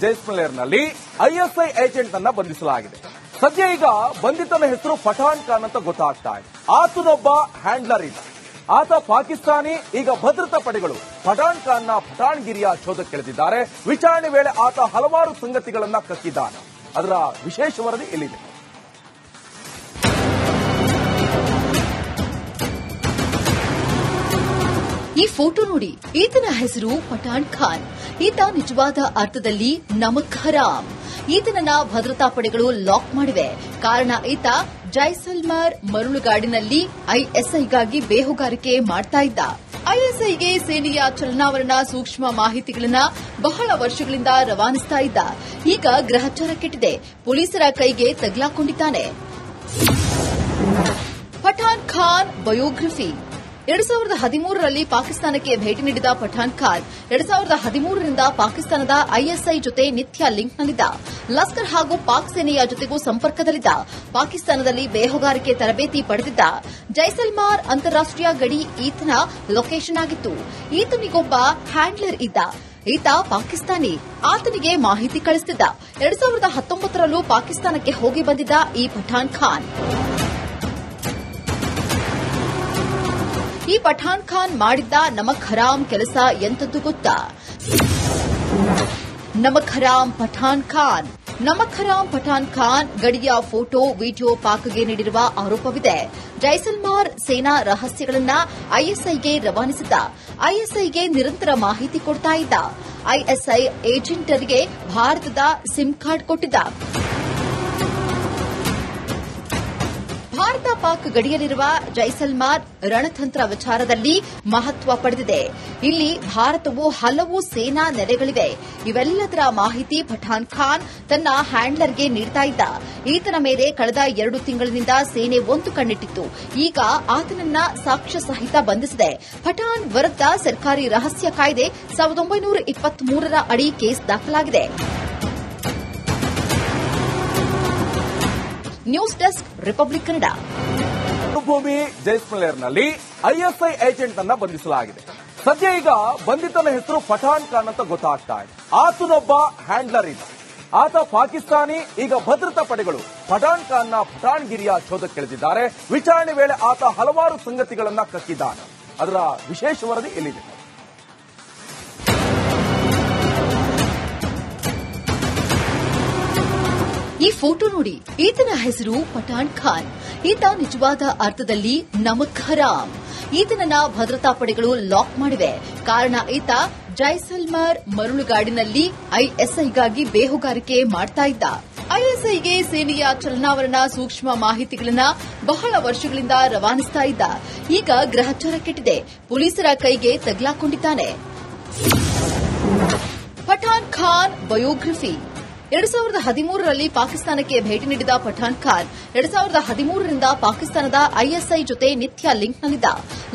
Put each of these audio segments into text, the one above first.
ಜೈಸ್ಮಲೇರ್ನಲ್ಲಿ ISI agent ಅನ್ನ ಬಂಧಿಸಲಾಗಿದೆ. ಸದ್ಯ ಈಗ ಬಂಧಿತನ ಹೆಸರು ಪಠಾಣ್ ಖಾನ್ ಅಂತ ಗೊತ್ತಾಗ್ತಾ ಇದೆ. ಆತನೊಬ್ಬ ಹ್ಯಾಂಡ್ಲರ್ ಇದ್ದ. ಆತ ಪಾಕಿಸ್ತಾನಿ, ಈಗ ಭದ್ರತಾ ಪಡೆಗಳು ಪಠಾಣ್ ಖಾನ್ನ ಪಠಾಣ್ಗಿರಿಯ ಶೋಧಕ್ಕಿಳಿದಿದ್ದಾರೆ. ವಿಚಾರಣೆ ವೇಳೆ ಆತ ಹಲವಾರು ಸಂಗತಿಗಳನ್ನ ಕಕ್ಕಿದ್ದಾನೆ. ಅದರ ವಿಶೇಷ ವರದಿ ಇಲ್ಲಿದೆ. ಈ ಫೋಟೋ ನೋಡಿ. ಈತನ ಹೆಸರು ಪಠಾಣ್ ಖಾನ್. ಈತ ನಿಜವಾದ ಅರ್ಥದಲ್ಲಿ ನಮಕ್ ಹರಾಮ್. ಈತನನ್ನ ಭದ್ರತಾ ಪಡೆಗಳು ಲಾಕ್ ಮಾಡಿವೆ. ಕಾರಣ ಈತ ಜೈಸಲ್ಮರ್ ಮರಳುಗಾಡಿನಲ್ಲಿ ಐಎಸ್ಐಗಾಗಿ ಬೇಹುಗಾರಿಕೆ ಮಾಡ್ತಾ ಇದ್ದ. ಐಎಸ್ಐಗೆ ಸೇನೆಯ ಚಲನಾವರಣ ಸೂಕ್ಷ್ಮ ಮಾಹಿತಿಗಳನ್ನ ಬಹಳ ವರ್ಷಗಳಿಂದ ರವಾನಿಸ್ತಾ ಇದ್ದ. ಈಗ ಗ್ರಹಚಾರ ಕೆಟ್ಟಿದೆ. ಪೊಲೀಸರ ಕೈಗೆ ತಗ್ಲಾಕೊಂಡಿದ್ದಾನೆ. ಪಠಾನ್ ಖಾನ್ ಬಯೋಗ್ರಫಿ. ಎರಡ್ ಸಾವಿರದ ಹದಿಮೂರರಲ್ಲಿ ಪಾಕಿಸ್ತಾನಕ್ಕೆ ಭೇಟಿ ನೀಡಿದ ಪಠಾಣ್ ಖಾನ್, ಎರಡ್ ಸಾವಿರದ ಹದಿಮೂರರಿಂದ ಪಾಕಿಸ್ತಾನದ ಐಎಸ್ಐ ಜೊತೆ ನಿತ್ಯ ಲಿಂಕ್ನಲ್ಲಿದ್ದ. ಲಷ್ಕರ್ ಹಾಗೂ ಪಾಕ್ ಸೇನೆಯ ಜೊತೆಗೂ ಸಂಪರ್ಕದಲ್ಲಿದ್ದ. ಪಾಕಿಸ್ತಾನದಲ್ಲಿ ಬೇಹುಗಾರಿಕೆ ತರಬೇತಿ ಪಡೆದಿದ್ದ. ಜೈಸಲ್ಮಾರ್ ಅಂತಾರಾಷ್ಟೀಯ ಗಡಿ ಈತನ ಲೊಕೇಶನ್ ಆಗಿತ್ತು. ಈತನಿಗೊಬ್ಬ ಹ್ಯಾಂಡ್ಲರ್ ಇದ್ದ. ಈತ ಪಾಕಿಸ್ತಾನಿ. ಆತನಿಗೆ ಮಾಹಿತಿ ಕಳಿಸುತ್ತಿದ್ದ ಎರಡ್ ಸಾವಿರದ ಹತ್ತೊಂಬತ್ತರಲ್ಲೂ ಪಾಕಿಸ್ತಾನಕ್ಕೆ ಹೋಗಿ ಬಂದಿದ್ದ ಈ ಪಠಾಣ್ ಖಾನ್. ಈ ಪಠಾಣ್ ಖಾನ್ ಮಾಡಿದ್ದ ನಮಕ್ ಹರಾಮ್ ಕೆಲಸ ಎಂತದ್ದು ಗೊತ್ತಾ? ನಮಕ್ ಹರಾಮ್ ಪಠಾಣ್ ಖಾನ್. ನಮಕ್ ಹರಾಮ್ ಪಠಾಣ್ ಖಾನ್ ಗಡಿಯ ಫೋಟೋ, ವಿಡಿಯೋ ಪಾಕ್ಗೆ ನೀಡಿರುವ ಆರೋಪವಿದೆ. ಜೈಸಲ್ಮಾರ್ ಸೇನಾ ರಹಸ್ಯಗಳನ್ನ ಐಎಸ್ಐಗೆ ರವಾನಿಸಿದ್ದ. ಐಎಸ್ಐಗೆ ನಿರಂತರ ಮಾಹಿತಿ ಕೊಡ್ತಾ ಇದ್ದ. ಐಎಸ್ಐ ಏಜೆಂಟರಿಗೆ ಭಾರತದ ಸಿಮ್ ಕಾರ್ಡ್ ಕೊಟ್ಟಿದ್ದ. ಪಾಕ್ ಗಡಿಯಲ್ಲಿರುವ ಜೈಸಲ್ಮಾರ್ ರಣತಂತ್ರ ವಿಚಾರದಲ್ಲಿ ಮಹತ್ವ ಪಡೆದಿದೆ. ಇಲ್ಲಿ ಭಾರತವು ಹಲವು ಸೇನಾ ನೆಲೆಗಳಿವೆ. ಇವೆಲ್ಲದರ ಮಾಹಿತಿ ಪಠಾಣ್ ಖಾನ್ ತನ್ನ ಹ್ಯಾಂಡ್ಲರ್ಗೆ ನೀಡ್ತಾ ಇದ್ದ. ಈತನ ಮೇಲೆ ಕಳೆದ ಎರಡು ತಿಂಗಳಿನಿಂದ ಸೇನೆ ಒಂದು ಕಣ್ಣಿಟ್ಟಿತ್ತು. ಈಗ ಆತನನ್ನ ಸಾಕ್ಷ್ಯ ಸಹಿತ ಬಂಧಿಸಿದೆ. ಪಠಾಣ್ ವಿರುದ್ಧ ಸರ್ಕಾರಿ ರಹಸ್ಯ ಕಾಯ್ದೆ ಸಾವಿರದ ಒಂಬೈನೂರ ಇಪ್ಪತ್ಮೂರರ ಅಡಿ ಕೇಸ್ ದಾಖಲಾಗಿದೆ. News desk Republic Kannada. ಭೂಮಿ ಜೈಸ್ಮಲೇರ್ನಲ್ಲಿ ಐಎಸ್ಐ ಏಜೆಂಟ್ ಅನ್ನ ಬಂಧಿಸಲಾಗಿದೆ. ಸದ್ಯ ಈಗ ಬಂಧಿತನ ಹೆಸರು ಪಠಾಣ್ ಖಾನ್ ಅಂತ ಗೊತ್ತಾಗ್ತಾ ಇದೆ. ಆತನೊಬ್ಬ ಹ್ಯಾಂಡ್ಲರ್ ಇದ್ದ. ಆತ ಪಾಕಿಸ್ತಾನಿ, ಈಗ ಭದ್ರತಾ ಪಡೆಗಳು ಪಠಾಣ್ ಖಾನ್ನ ಪಠಾಣ್ಗಿರಿಯ ಶೋಧಕ್ಕಿಳಿದಿದ್ದಾರೆ. ವಿಚಾರಣೆ ವೇಳೆ ಆತ ಹಲವಾರು ಸಂಗತಿಗಳನ್ನ ಕಕ್ಕಿದ್ದಾನೆ. ಅದರ ವಿಶೇಷ ವರದಿ ಇಲ್ಲಿದೆ ಈ ಫೋಟೋ ನೋಡಿ. ಈತನ ಹೆಸರು ಪಠಾಣ್ ಖಾನ್. ಈತ ನಿಜವಾದ ಅರ್ಥದಲ್ಲಿ ನಮಕ್ ಹರಾಮ್ ಈತನನ್ನ ಭದ್ರತಾ ಪಡೆಗಳು ಲಾಕ್ ಮಾಡಿವೆ. ಕಾರಣ ಈತ ಜೈಸಲ್ಮರ್ ಮರಳುಗಾಡಿನಲ್ಲಿ ಐಎಸ್ಐಗಾಗಿ ಬೇಹುಗಾರಿಕೆ ಮಾಡ್ತಾ ಇದ್ದ. ಐಎಸ್ಐಗೆ ಸೇನೆಯ ಚಲನಾವರಣ ಸೂಕ್ಷ್ಮ ಮಾಹಿತಿಗಳನ್ನ ಬಹಳ ವರ್ಷಗಳಿಂದ ರವಾನಿಸ್ತಾ ಇದ್ದ. ಈಗ ಗ್ರಹಚಾರ ಕೆಟ್ಟಿದೆ ಪೊಲೀಸರ ಕೈಗೆ ತಗ್ಲಾಕೊಂಡಿದ್ದಾನೆ. ಪಠಾಣ್ ಖಾನ್ ಬಯೋಗ್ರಫಿ. ಎರಡ್ ಸಾವಿರದ ಹದಿಮೂರರಲ್ಲಿ ಪಾಕಿಸ್ತಾನಕ್ಕೆ ಭೇಟಿ ನೀಡಿದ ಪಠಾಣ್ ಖಾನ್, ಎರಡ್ ಸಾವಿರದ ಹದಿಮೂರರಿಂದ ಪಾಕಿಸ್ತಾನದ ಐಎಸ್ಐ ಜೊತೆ ನಿತ್ಯ ಲಿಂಕ್ನಲ್ಲಿದ್ದ.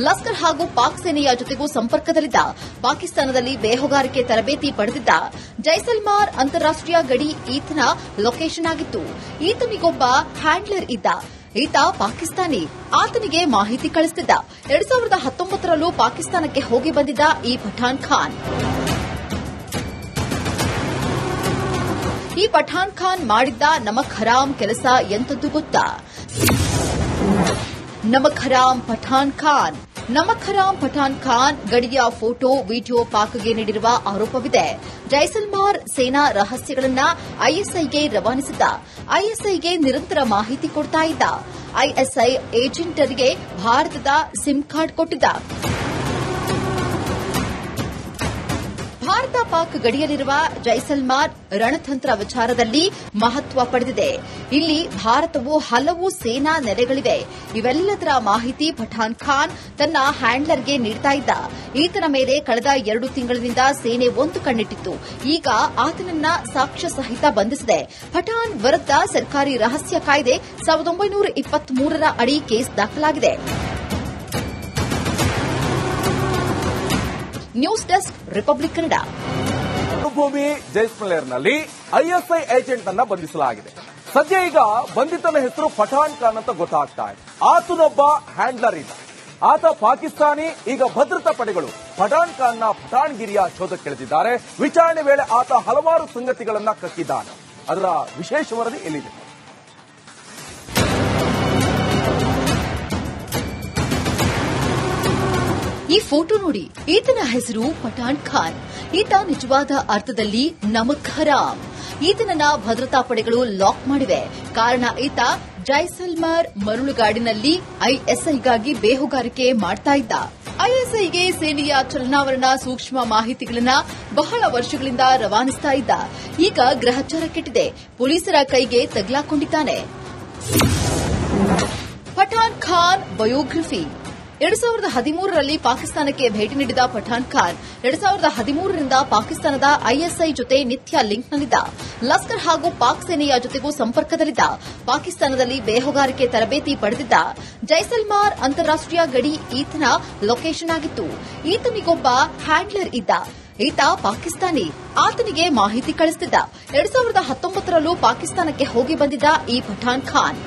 ಲಷ್ಕರ್ ಹಾಗೂ ಪಾಕ್ ಸೇನೆಯ ಜೊತೆಗೂ ಸಂಪರ್ಕದಲ್ಲಿದ್ದ. ಪಾಕಿಸ್ತಾನದಲ್ಲಿ ಬೇಹುಗಾರಿಕೆ ತರಬೇತಿ ಪಡೆದಿದ್ದ ಜೈಸಲ್ಮಾರ್ ಅಂತಾರಾಷ್ಟೀಯ ಗಡಿ ಈತನ ಲೊಕೇಶನ್ ಆಗಿತ್ತು. ಈತನಿಗೊಬ್ಬ ಹ್ಯಾಂಡ್ಲರ್ ಇದ್ದ. ಈತ ಪಾಕಿಸ್ತಾನಿ. ಆತನಿಗೆ ಮಾಹಿತಿ ಕಳಿಸುತ್ತಿದ್ದ ಎರಡ್ ಸಾವಿರದ ಹತ್ತೊಂಬತ್ತರಲ್ಲೂ ಪಾಕಿಸ್ತಾನಕ್ಕೆ ಹೋಗಿ ಬಂದಿದ್ದ ಈ ಪಠಾಣ್ ಖಾನ್. ಈ ಪಠಾಣ್ ಖಾನ್ ಮಾಡಿದ್ದ ನಮಕ್ ಹರಾಮ್ ಕೆಲಸ ಎಂತದ್ದು ಗೊತ್ತಾ? ನಮಕ್ ಹರಾಮ್ ಪಠಾಣ್ ಖಾನ್. ನಮಕ್ ಹರಾಮ್ ಪಠಾಣ್ ಖಾನ್ ಗಡಿಯ ಫೋಟೋ, ವಿಡಿಯೋ ಪಾಕ್ಗೆ ನೀಡಿರುವ ಆರೋಪವಿದೆ. ಜೈಸಲ್ಮಾರ್ ಸೇನಾ ರಹಸ್ಯಗಳನ್ನ ಐಎಸ್ಐಗೆ ರವಾನಿಸಿದ್ದ. ಐಎಸ್ಐಗೆ ನಿರಂತರ ಮಾಹಿತಿ ಕೊಡ್ತಾ ಇದ್ದ. ಐಎಸ್ಐ ಏಜೆಂಟರಿಗೆ ಭಾರತದ ಸಿಮ್ ಕಾರ್ಡ್ ಕೊಟ್ಟಿದ್ದ. ಭಾರತ ಪಾಕ್ ಗಡಿಯಲ್ಲಿರುವ ಜೈಸಲ್ಮಾರ್ ರಣತಂತ್ರ ವಿಚಾರದಲ್ಲಿ ಮಹತ್ವ ಪಡೆದಿದೆ. ಇಲ್ಲಿ ಭಾರತವು ಹಲವು ಸೇನಾ ನೆಲೆಗಳಿವೆ. ಇವೆಲ್ಲದರ ಮಾಹಿತಿ ಪಠಾನ್ ಖಾನ್ ತನ್ನ ಹ್ಯಾಂಡ್ಲರ್ಗೆ ನೀಡ್ತಾ ಇದ್ದ. ಈತನ ಮೇಲೆ ಕಳೆದ ಎರಡು ತಿಂಗಳಿನಿಂದ ಸೇನೆ ಒಂದು ಕಣ್ಣಿಟ್ಟಿತ್ತು. ಈಗ ಆತನನ್ನ ಸಾಕ್ಷ್ಯ ಸಹಿತ ಬಂಧಿಸಿದೆ. ಪಠಾನ್ ವಿರುದ್ದ ಸರ್ಕಾರಿ ರಹಸ್ಯ ಕಾಯ್ದೆ ಸಾವಿರದ ಒಂಬೈನೂರ ಇಪ್ಪತ್ಮೂರರ ಅಡಿ ಕೇಸ್ ದಾಖಲಾಗಿದೆ. News desk Republic Kannada. ಭೂಮಿ ಜೈಸ್ಮಲೇರ್ನಲ್ಲಿ ಐಎಸ್ಐ ಏಜೆಂಟ್ ಅನ್ನ ಬಂಧಿಸಲಾಗಿದೆ. ಸದ್ಯ ಈಗ ಬಂಧಿತನ ಹೆಸರು ಪಠಾಣ್ ಖಾನ್ ಅಂತ ಗೊತ್ತಾಗ್ತಾ ಇದೆ. ಆತನೊಬ್ಬ ಹ್ಯಾಂಡ್ಲರ್ ಇದ್ದ. ಆತ ಪಾಕಿಸ್ತಾನಿ, ಈಗ ಭದ್ರತಾ ಪಡೆಗಳು ಪಠಾಣ್ ಖಾನ್ನ ಪಠಾಣ್ಗಿರಿಯ ಶೋಧಕ್ಕಿಳಿದಿದ್ದಾರೆ. ವಿಚಾರಣೆ ವೇಳೆ ಆತ ಹಲವಾರು ಸಂಗತಿಗಳನ್ನ ಕಕ್ಕಿದ್ದಾನೆ. ಅದರ ವಿಶೇಷ ವರದಿ ಎಲ್ಲಿದೆ? ಈ ಫೋಟೋ ನೋಡಿ. ಈತನ ಹೆಸರು ಪಠಾಣ್ ಖಾನ್. ಈತ ನಿಜವಾದ ಅರ್ಥದಲ್ಲಿ ನಮಕ್ ಹರಾಮ್. ಈತನನ್ನ ಭದ್ರತಾ ಪಡೆಗಳು ಲಾಕ್ ಮಾಡಿವೆ. ಕಾರಣ ಈತ ಜೈಸಲ್ಮರ್ ಮರಳುಗಾಡಿನಲ್ಲಿ ಐಎಸ್ಐಗಾಗಿ ಬೇಹುಗಾರಿಕೆ ಮಾಡ್ತಾ ಇದ್ದ. ಐಎಸ್ಐಗೆ ಸೇನೆಯ ಚಲನಾವರಣ ಸೂಕ್ಷ್ಮ ಮಾಹಿತಿಗಳನ್ನ ಬಹಳ ವರ್ಷಗಳಿಂದ ರವಾನಿಸ್ತಾ ಇದ್ದ. ಈಗ ಗ್ರಹಚಾರ ಕೆಟ್ಟಿದೆ ಪೊಲೀಸರ ಕೈಗೆ ತಗ್ಲಾಕೊಂಡಿದ್ದಾನೆ. ಪಠಾಣ್ ಖಾನ್ ಬಯೋಗ್ರಫಿ. ಎರಡ್ ಸಾವಿರದ ಹದಿಮೂರರಲ್ಲಿ ಪಾಕಿಸ್ತಾನಕ್ಕೆ ಭೇಟಿ ನೀಡಿದ ಪಠಾಣ್ ಖಾನ್, ಎರಡ್ ಸಾವಿರದ ಹದಿಮೂರರಿಂದ ಪಾಕಿಸ್ತಾನದ ಐಎಸ್ಐ ಜೊತೆ ನಿತ್ಯ ಲಿಂಕ್ನಲ್ಲಿದ್ದ. ಲಷ್ಕರ್ ಹಾಗೂ ಪಾಕ್ ಸೇನೆಯ ಜೊತೆಗೂ ಸಂಪರ್ಕದಲ್ಲಿದ್ದ. ಪಾಕಿಸ್ತಾನದಲ್ಲಿ ಬೇಹುಗಾರಿಕೆ ತರಬೇತಿ ಪಡೆದಿದ್ದ. ಜೈಸಲ್ಮಾರ್ ಅಂತಾರಾಷ್ಟೀಯ ಗಡಿ ಈತನ ಲೊಕೇಶನ್ ಆಗಿತ್ತು. ಈತನಿಗೊಬ್ಬ ಹ್ಯಾಂಡ್ಲರ್ ಇದ್ದ. ಈತ ಪಾಕಿಸ್ತಾನಿ. ಆತನಿಗೆ ಮಾಹಿತಿ ಕಳಿಸುತ್ತಿದ್ದ ಎರಡ್ ಸಾವಿರದ ಹತ್ತೊಂಬತ್ತರಲ್ಲೂ ಪಾಕಿಸ್ತಾನಕ್ಕೆ ಹೋಗಿ ಬಂದಿದ್ದ ಈ ಪಠಾಣ್ ಖಾನ್.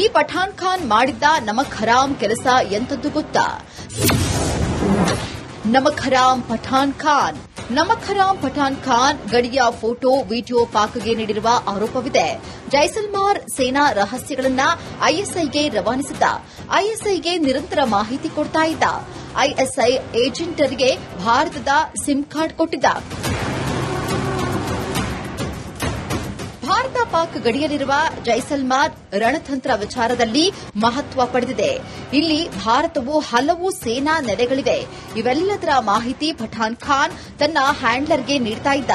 ಈ ಪಠಾಣ್ ಖಾನ್ ಮಾಡಿದ್ದ ನಮಕ್ ಹರಾಮ್ ಕೆಲಸ ಎಂತದ್ದು ಗೊತ್ತಾ? ನಮಕ್ ಹರಾಮ್ ಪಠಾಣ್ ಖಾನ್. ನಮಕ್ ಹರಾಮ್ ಪಠಾಣ್ ಖಾನ್ ಗಡಿಯ ಫೋಟೋ, ವಿಡಿಯೋ ಪಾಕ್ಗೆ ನೀಡಿರುವ ಆರೋಪವಿದೆ. ಜೈಸಲ್ಮಾರ್ ಸೇನಾ ರಹಸ್ಯಗಳನ್ನ ಐಎಸ್ಐಗೆ ರವಾನಿಸಿದ್ದ. ಐಎಸ್ಐಗೆ ನಿರಂತರ ಮಾಹಿತಿ ಕೊಡ್ತಾ ಇದ್ದ. ಐಎಸ್ಐ ಏಜೆಂಟರಿಗೆ ಭಾರತದ ಸಿಮ್ ಕಾರ್ಡ್ ಕೊಟ್ಟಿದ್ದ. ಪಾಕ್ ಗಡಿಯಲ್ಲಿರುವ ಜೈಸಲ್ಮಾರ್ ರಣತಂತ್ರ ವಿಚಾರದಲ್ಲಿ ಮಹತ್ವ ಪಡೆದಿದೆ. ಇಲ್ಲಿ ಭಾರತವು ಹಲವು ಸೇನಾ ನೆಲೆಗಳಿವೆ. ಇವೆಲ್ಲದರ ಮಾಹಿತಿ ಪಠಾಣ್ ಖಾನ್ ತನ್ನ ಹ್ಯಾಂಡ್ಲರ್ಗೆ ನೀಡ್ತಾ ಇದ್ದ.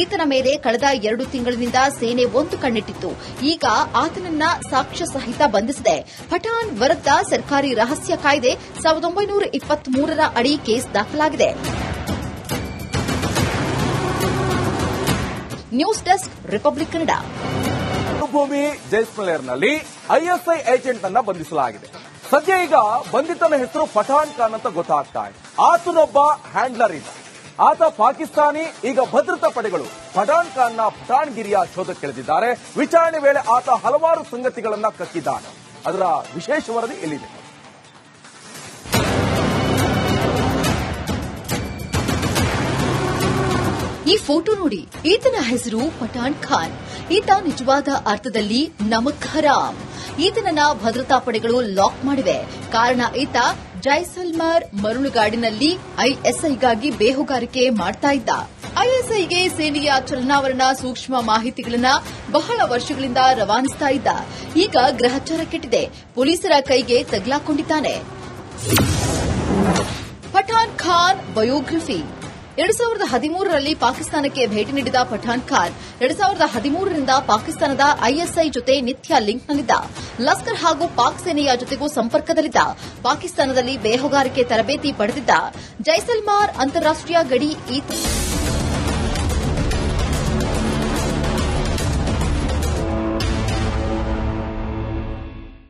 ಈತನ ಮೇಲೆ ಕಳೆದ ಎರಡು ತಿಂಗಳಿನಿಂದ ಸೇನೆ ಒಂದು ಕಣ್ಣಿಟ್ಟಿತ್ತು. ಈಗ ಆತನನ್ನ ಸಾಕ್ಷ್ಯ ಸಹಿತ ಬಂಧಿಸಿದೆ. ಪಠಾಣ್ ವಿರುದ್ಧ ಸರ್ಕಾರಿ ರಹಸ್ಯ ಕಾಯ್ದೆ ಸಾವಿರದ ಒಂಬೈನೂರ ಇಪ್ಪತ್ಮೂರರ ಅಡಿ ಕೇಸ್ ದಾಖಲಾಗಿದೆ. News desk Republic Kannada. ಭೂಮಿ ಜೈಸ್ಮಲೇರ್ನಲ್ಲಿ ಐಎಸ್ಐ ಏಜೆಂಟ್ ಅನ್ನ ಬಂಧಿಸಲಾಗಿದೆ. ಸದ್ಯ ಈಗ ಬಂಧಿತನ ಹೆಸರು ಪಠಾಣ್ ಖಾನ್ ಅಂತ ಗೊತ್ತಾಗ್ತಾ ಇದೆ. ಆತನೊಬ್ಬ ಹ್ಯಾಂಡ್ಲರ್ ಇದ್ದ. ಆತ ಪಾಕಿಸ್ತಾನಿ, ಈಗ ಭದ್ರತಾ ಪಡೆಗಳು ಪಠಾಣ್ ಖಾನ್ನ ಪಠಾಣ್ಗಿರಿಯ ಶೋಧಕ್ಕಿಳಿದಿದ್ದಾರೆ. ವಿಚಾರಣೆ ವೇಳೆ ಆತ ಹಲವಾರು ಸಂಗತಿಗಳನ್ನ ಕಕ್ಕಿದ್ದಾನೆ. ಅದರ ವಿಶೇಷ ವರದಿ ಎಲ್ಲಿದೆ? ಫೋಟೋ ನೋಡಿ. ಈತನ ಹೆಸರು ಪಠಾಣ್ ಖಾನ್. ಈತ ನಿಜವಾದ ಅರ್ಥದಲ್ಲಿ ನಮಕ್ ಹರಾಮ್. ಈತನನ್ನ ಭದ್ರತಾ ಪಡೆಗಳು ಲಾಕ್ ಮಾಡಿವೆ. ಕಾರಣ ಈತ ಜೈಸಲ್ಮರ್ ಮರುಳುಗಾಡಿನಲ್ಲಿ ಐಎಸ್ಐಗಾಗಿ ಬೇಹುಗಾರಿಕೆ ಮಾಡ್ತಾ ಇದ್ದ. ಐಎಸ್ಐಗೆ ಸೇನೆಯ ಚಲನಾವರಣ ಸೂಕ್ಷ್ಮ ಮಾಹಿತಿಗಳನ್ನ ಬಹಳ ವರ್ಷಗಳಿಂದ ರವಾನಿಸ್ತಾ ಇದ್ದ. ಈಗ ಗ್ರಹಚಾರ ಕೆಟ್ಟಿದೆ. ಪೊಲೀಸರ ಕೈಗೆ ತಗ್ಲಾಕೊಂಡಿದ್ದಾನೆ. ಪಠಾಣ್ ಖಾನ್ ಬಯೋಗ್ರಫಿ. ಎರಡ್ ಸಾವಿರದ ಹದಿಮೂರರಲ್ಲಿ ಪಾಕಿಸ್ತಾನಕ್ಕೆ ಭೇಟಿ ನೀಡಿದ ಪಠಾಣ್ ಖಾನ್, ಎರಡು ಸಾವಿರದ ಹದಿಮೂರರಿಂದ ಪಾಕಿಸ್ತಾನದ ಐಎಸ್ಐ ಜೊತೆ ನಿತ್ಯ ಲಿಂಕ್ನಲ್ಲಿದ್ದ. ಲಷ್ಕರ್ ಹಾಗೂ ಪಾಕ್ ಸೇನೆಯ ಜೊತೆಗೂ ಸಂಪರ್ಕದಲ್ಲಿದ್ದ. ಪಾಕಿಸ್ತಾನದಲ್ಲಿ ಬೇಹುಗಾರಿಕೆ ತರಬೇತಿ ಪಡೆದಿದ್ದ. ಜೈಸಲ್ಮಾರ್ ಅಂತಾರಾಷ್ಟೀಯ ಗಡಿ ಈತ